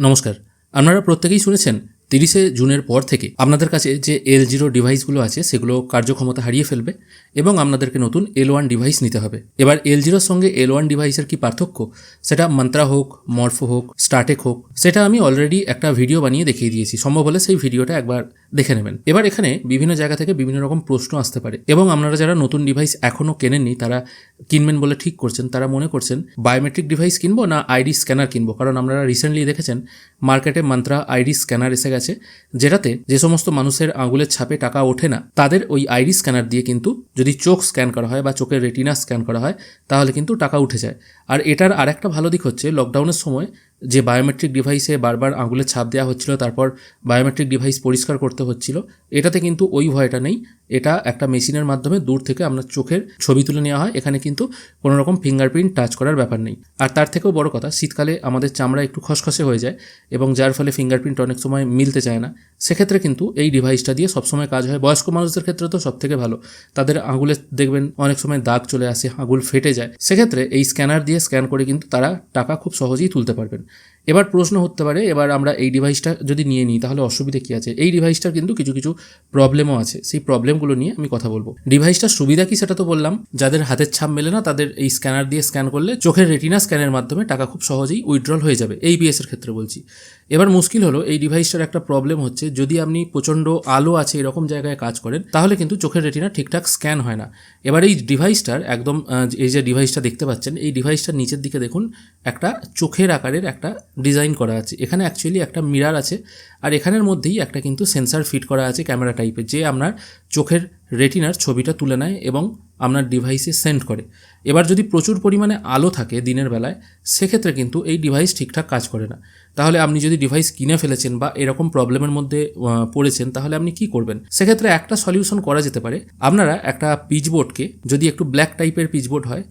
নমস্কার, আপনারা প্রত্যেকেই শুনেছেন তিরিশে জুনের পর থেকে আপনাদের কাছে যে এল জিরো ডিভাইসগুলো আছে সেগুলো কার্যক্ষমতা হারিয়ে ফেলবে এবং আপনাদেরকে নতুন এল ওয়ান ডিভাইস নিতে হবে। এবার এল জিরোর সঙ্গে এল ওয়ান ডিভাইসের কি পার্থক্য? সেটা মন্ত্রা হোক, মর্ফো হোক, স্টার্টেক হোক, সেটা আমি অলরেডি একটা ভিডিও বানিয়ে দেখিয়ে দিয়েছি। সম্ভব হলে সেই ভিডিওটা একবার দেখে নেবেন। এবার এখানে বিভিন্ন জায়গা থেকে বিভিন্ন রকম প্রশ্ন আসতে পারে এবং আপনারা যারা নতুন ডিভাইস এখনও কেনেননি, তারা কিনবেন বলে ঠিক করছেন। তারা মনে করছেন বায়োমেট্রিক ডিভাইস কিনবো না আইডি স্ক্যানার কিনবো? কারণ আপনারা রিসেন্টলি দেখেছেন মার্কেটে মন্ত্রা আইডি স্ক্যানার এসে গেছে, যেটাতে যে সমস্ত মানুষের আঙুলের ছাপে টাকা ওঠে না, তাদের ওই আইডি স্ক্যানার দিয়ে কিন্তু যদি চোখ স্ক্যান করা হয় বা চোখের রেটিনা স্ক্যান করা হয়, তাহলে কিন্তু টাকা উঠে যায়। আর এটার আরেকটা ভালো দিক হচ্ছে লকডাউনের সময় যে বায়োমেট্রিক ডিভাইসে বারবার আঙুলের ছাপ দেওয়া হচ্ছিল, তারপর বায়োমেট্রিক ডিভাইস পরিষ্কার করতে হচ্ছিল। এটাতে কিন্তু ওই ভয়টা নেই। এটা একটা মেশিনের মাধ্যমে দূর থেকে আপনার চোখের ছবি তুলে নেওয়া হয়। এখানে কিন্তু কোনো রকম ফিঙ্গারপ্রিন্ট টাচ করার ব্যাপার নেই। আর তার থেকেও বড় কথা, শীতকালে আমাদের চামড়া একটু খসখসে হয়ে যায় এবং যার ফলে ফিঙ্গারপ্রিন্ট অনেক সময় মিলতে চায় না। সেক্ষেত্রে কিন্তু এই ডিভাইসটা দিয়ে সবসময় কাজ হয়। বয়স্ক মানুষদের ক্ষেত্রে তো সব থেকে ভালো। তাদের আঙুলে দেখবেন অনেক সময় দাগ চলে আসে, আঙুল ফেটে যায়। সেক্ষেত্রে এই স্ক্যানার দিয়ে স্ক্যান করে কিন্তু তারা টাকা খুব সহজেই তুলতে পারবেন। এবার প্রশ্ন হতে পারে, এবার আমরা এই ডিভাইসটা যদি নিয়ে নিই, তাহলে অসুবিধা কী আছে? এই ডিভাইসটার কিন্তু কিছু কিছু প্রবলেমও আছে। সেই প্রবলেমগুলো নিয়ে আমি কথা বলব। ডিভাইসটার সুবিধা কি সেটা তো বললাম। যাদের হাতের ছাপ মেলে না, তাদের এই স্ক্যানার দিয়ে স্ক্যান করলে চোখের রেটিনা স্ক্যানের মাধ্যমে টাকা খুব সহজেই উইথড্রল হয়ে যাবে। এই বিএসের ক্ষেত্রে বলছি। এবার মুশকিল হলো, এই ডিভাইসটার একটা প্রবলেম হচ্ছে, যদি আপনি প্রচণ্ড আলো আছে এরকম জায়গায় কাজ করেন, তাহলে কিন্তু চোখের রেটিনা ঠিকঠাক স্ক্যান হয় না। এবার এই ডিভাইসটার একদম এই যে ডিভাইসটা দেখতে পাচ্ছেন, এই ডিভাইসটার নিচের দিকে দেখুন, একটা চোখের আকারের একটা ডিজাইন করা আছে। এখানে অ্যাকচুয়ালি একটা মিরার আছে, আর এখানের মধ্যেই একটা কিন্তু সেন্সার ফিট করা আছে, ক্যামেরা টাইপের যে আপনার চোখের রেটিনার ছবিটা তুলে নেয় এবং আপনার ডিভাইসে সেন্ড করে। এবার যদি প্রচুর পরিমাণে আলো থাকে দিনের বেলায়, সেক্ষেত্রে কিন্তু এই ডিভাইস ঠিকঠাক কাজ করে না। তাহলে আপনি যদি ডিভাইস কিনে ফেলেছেন বা এরকম প্রবলেমের মধ্যে পড়েছেন, তাহলে আপনি কি করবেন? সেক্ষেত্রে একটা সলিউশন করা যেতে পারে। আপনারা একটা পিচবোর্ডকে যদি একটু ব্ল্যাক টাইপের পিচবোর্ড হয়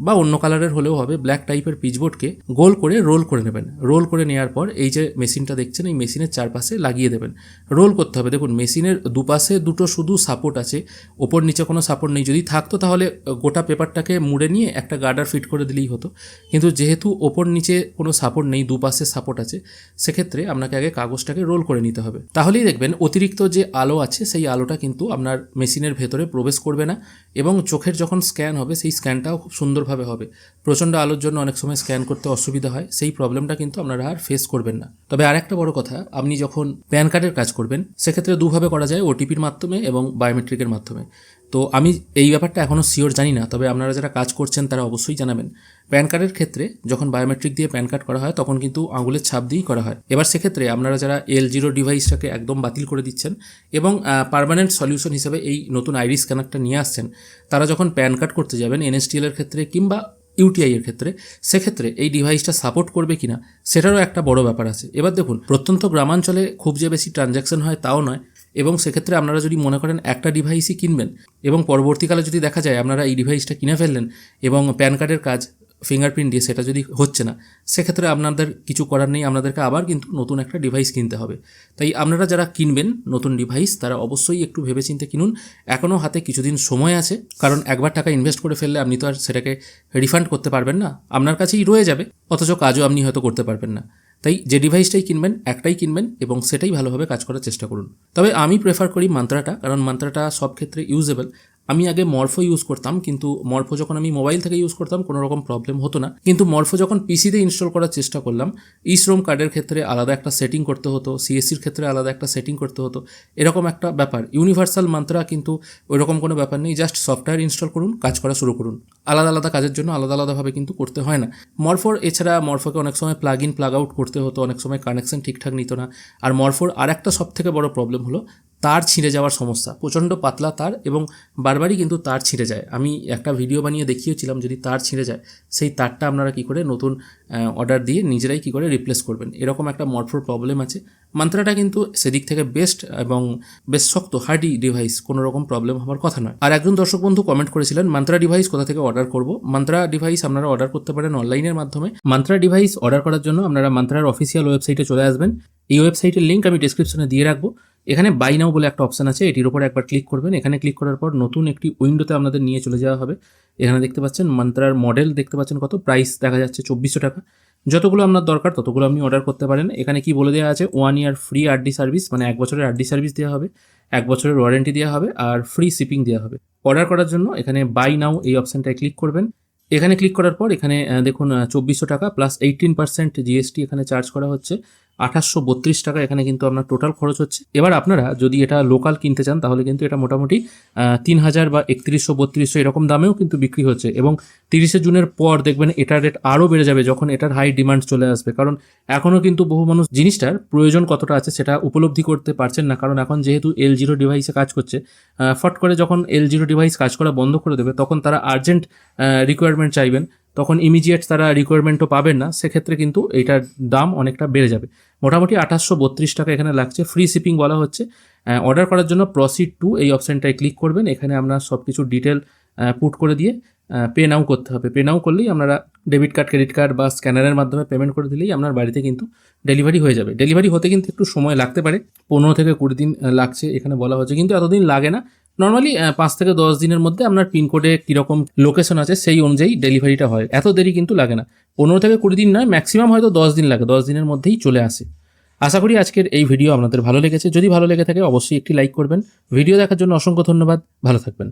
বা অন্য কালারের হলেও হবে ব্ল্যাক টাইপের পিচবোর্ডকে গোল করে রোল করে নেবেন। রোল করে নেওয়ার পর এই যে মেশিনটা দেখছেন, এই মেশিনের চারপাশে লাগিয়ে দেবেন। রোল করতে হবে। দেখুন মেশিনের দুপাশে দুটো শুধু সাপোর্ট আছে, ওপর নিচে কোনো সাপোর্ট নেই। যদি থাকতো তাহলে গোটা পেপারটাকে মুড়ে নিয়ে একটা গার্ডার ফিট করে দিলেই হতো। কিন্তু যেহেতু ওপর নিচে কোনো সাপোর্ট নেই, দুপাশে সাপোর্ট আছে, সেক্ষেত্রে আপনাকে আগে কাগজটাকে রোল করে নিতে হবে। তাহলেই দেখবেন অতিরিক্ত যে আলো আছে, সেই আলোটা কিন্তু আপনার মেশিনের ভেতরে প্রবেশ করবে না এবং চোখের যখন স্ক্যান হবে, সেই স্ক্যানটাও খুব সুন্দরভাবে হবে। প্রচণ্ড আলোর জন্য অনেক সময় স্ক্যান করতে অসুবিধা হয়। সেই প্রবলেমটা কিন্তু আপনারা আর ফেস করবেন না। তবে আরেকটা বড় কথা, আপনি যখন প্যান কার্ডের কাজ করবেন, সেক্ষেত্রে দুভাবে করা যায় ওটিপির মাধ্যমে এবং বায়োমেট্রিকের মাধ্যমে। তো আমি এই ব্যাপারটা এখনও শিওর জানি না, তবে আপনারা যারা কাজ করছেন তারা অবশ্যই জানাবেন। প্যান কার্ডের ক্ষেত্রে যখন বায়োমেট্রিক দিয়ে প্যান কার্ড করা হয়, তখন কিন্তু আঙুলের ছাপ দিয়েই করা হয়। এবার সেক্ষেত্রে আপনারা যারা এল জিরো ডিভাইসটাকে একদম বাতিল করে দিচ্ছেন এবং পারমানেন্ট সলিউশন হিসেবে এই নতুন আইডি স্ক্যানারটা নিয়ে আসছেন, তারা যখন প্যান কার্ড করতে যাবেন এনএসটিএলের ক্ষেত্রে কিংবা ইউটিআই এর ক্ষেত্রে, সেক্ষেত্রে এই ডিভাইসটা সাপোর্ট করবে কিনা, সেটারও একটা বড় ব্যাপার আছে। এবার দেখুন, প্রত্যন্ত গ্রামাঞ্চলে খুব যে বেশি ট্রানজ্যাকশন হয় তাও নয় এবং সেক্ষেত্রে আপনারা যদি মনে করেন একটা ডিভাইসই কিনবেন এবং পরবর্তীকালে যদি দেখা যায় আপনারা এই ডিভাইসটা কিনে ফেললেন এবং প্যান কার্ডের কাজ ফিঙ্গারপ্রিন্ট দিয়ে সেটা যদি হচ্ছে না, সেক্ষেত্রে আপনাদের কিছু করার নেই, আপনাদেরকে আবার কিন্তু নতুন একটা ডিভাইস কিনতে হবে। তাই আপনারা যারা কিনবেন নতুন ডিভাইস তারা অবশ্যই একটু ভেবেচিন্তে কিনুন। এখনও হাতে কিছুদিন সময় আছে, কারণ একবার টাকা ইনভেস্ট করে ফেললে আপনি তো আর সেটাকে রিফান্ড করতে পারবেন না, আপনার কাছেই রয়ে যাবে, অথচ কাজও আপনি হয়তো করতে পারবেন না। তাই যে ডিভাইসটাই কিনবেন, একটাই কিনবেন এবং সেটাই ভালোভাবে কাজ করার চেষ্টা করুন। তবে আমি প্রেফার করি মান্ত্রাটা কারণ মান্ত্রাটা সব ক্ষেত্রে ইউজেবল আমি আগে মরফো ইউজ করতাম, কিন্তু মরফো যখন আমি মোবাইল থেকে ইউজ করতাম, কোনো রকম প্রবলেম হতো না। কিন্তু মরফো যখন পিসিতে ইনস্টল করার চেষ্টা করলাম ইশ্রম কার্ডের ক্ষেত্রে আলাদা একটা সেটিং করতে হতো সিএসসির ক্ষেত্রে আলাদা একটা সেটিং করতে হতো। এরকম একটা ব্যাপার। ইউনিভার্সাল মান্ত্রা কিন্তু ওইরকম কোনো ব্যাপার নেই জাস্ট সফটওয়্যার ইনস্টল করুন, কাজ করা শুরু করুন। আলাদা আলাদা কাজের জন্য আলাদা আলাদাভাবে কিন্তু করতে হয় না। মরফোর এছাড়া মরফোকে অনেক সময় প্লাগ ইন প্লাগ আউট করতে হতো, অনেক সময় কানেকশন ঠিকঠাক নিত না। আর মরফোর আর একটা সব থেকে বড় প্রবলেম হলো তার ছিঁড়ে যাওয়ার সমস্যা। প্রচণ্ড পাতলা তার এবং বারবারই কিন্তু তার ছিঁড়ে যায়। আমি একটা ভিডিও বানিয়ে দেখিয়েছিলাম যদি তার ছিঁড়ে যায়, সেই তারটা আপনারা কি করে নতুন অর্ডার দিয়ে নিজেরাই কি করে রিপ্লেস করবেন। এরকম একটা মরফোর প্রবলেম আছে। মান্ত্রাটা কিন্তু সেদিক থেকে বেস্ট এবং বেশ শক্ত হার্ডি ডিভাইস কোনো রকম প্রবলেম হওয়ার কথা নয়। আর একজন দর্শক বন্ধু কমেন্ট করেছিলেন, মান্ত্রা ডিভাইস কোথা থেকে অর্ডার করব? মান্ত্রা ডিভাইস আপনারা অর্ডার করতে পারেন অনলাইনের মাধ্যমে। মান্ত্রা ডিভাইস অর্ডার করার জন্য আপনারা মান্ত্রার অফিসিয়াল ওয়েবসাইটে চলে আসবেন। এই ওয়েবসাইটের লিঙ্ক আমি ডিসক্রিপশনে দিয়ে রাখব। এখানে বাই নাও বলে একটা অপশান আছে, এটির উপরে একবার ক্লিক করবেন। এখানে ক্লিক করার পর নতুন একটি উইন্ডোতে আপনাদের নিয়ে চলে যাওয়া হবে। এখানে দেখতে পাচ্ছেন মন্ত্রার মডেল দেখতে পাচ্ছেন কত? প্রাইস দেখা যাচ্ছে চব্বিশশো টাকা। যতগুলো আপনার দরকার ততগুলো আপনি অর্ডার করতে পারেন। এখানে কি বলে দেওয়া আছে? One year free RD service মানে এক বছরের আরডি সার্ভিস দেওয়া হবে। এক বছরের ওয়ারেন্টি দেওয়া হবে আর ফ্রি শিপিং দেওয়া হবে। অর্ডার করার জন্য এখানে বাই নাও এই অপশানটায় ক্লিক করবেন। এখানে ক্লিক করার পর এখানে দেখুন চব্বিশশো টাকা প্লাস এইটিন পার্সেন্ট জিএসটি এখানে চার্জ করা হচ্ছে। আঠাশশো বত্রিশ টাকা এখানে কিন্তু আপনার টোটাল খরচ হচ্ছে। এবার আপনারা যদি এটা লোকাল কিনতে চান, তাহলে কিন্তু এটা মোটামুটি তিন হাজার বা একত্রিশশো বত্রিশশো এরকম দামেও কিন্তু বিক্রি হচ্ছে। এবং তিরিশে জুনের পর দেখবেন এটার রেট আরও বেড়ে যাবে যখন এটার হাই ডিমান্ড চলে আসবে। কারণ এখনও কিন্তু বহু মানুষ জিনিসটার প্রয়োজন কতটা আছে সেটা উপলব্ধি করতে পারছেন না। কারণ এখন যেহেতু এল জিরো ডিভাইসে কাজ করছে ফট করে যখন এল জিরো ডিভাইস কাজ করা বন্ধ করে দেবে, তখন তারা আর্জেন্ট রিকোয়ারমেন্ট চাইবেন। তখন ইমিডিয়েট তারা রিকোয়ারমেন্টও পাবেন না, সেক্ষেত্রে কিন্তু এটার দাম অনেকটা বেড়ে যাবে। মোটামুটি আঠাশশো বত্রিশ টাকা এখানে লাগছে। ফ্রি শিপিং বলা হচ্ছে। অর্ডার করার জন্য প্রসিড টু এই অপশানটায় ক্লিক করবেন। এখানে আপনার সব কিছু ডিটেল পুট করে দিয়ে পে নাও করতে হবে। পে নাও করলেই আপনারা ডেবিট কার্ড ক্রেডিট কার্ড বা স্ক্যানারের মাধ্যমে পেমেন্ট করে দিলেই আপনার বাড়িতে কিন্তু ডেলিভারি হয়ে যাবে। ডেলিভারি হতে কিন্তু একটু সময় লাগতে পারে। পনেরো থেকে কুড়ি দিন লাগছে। এখানে বলা হচ্ছে। কিন্তু এতদিন লাগে না। নর্মালি পাঁচ থেকে দশ দিনের মধ্যে আপনার পিনকোডে কীরকম লোকেশন আছে সেই অনুযায়ী ডেলিভারিটা হয়। এত দেরি কিন্তু লাগে না। পনেরো থেকে কুড়ি দিন নয় ম্যাক্সিমাম হয়তো দশ দিন লাগে, দশ দিনের মধ্যেই চলে আসে। আশা করি আজকের এই ভিডিও আপনাদের ভালো লেগেছে। যদি ভালো লেগে থাকে, অবশ্যই একটি লাইক করবেন। ভিডিও দেখার জন্য অসংখ্য ধন্যবাদ। ভালো থাকবেন।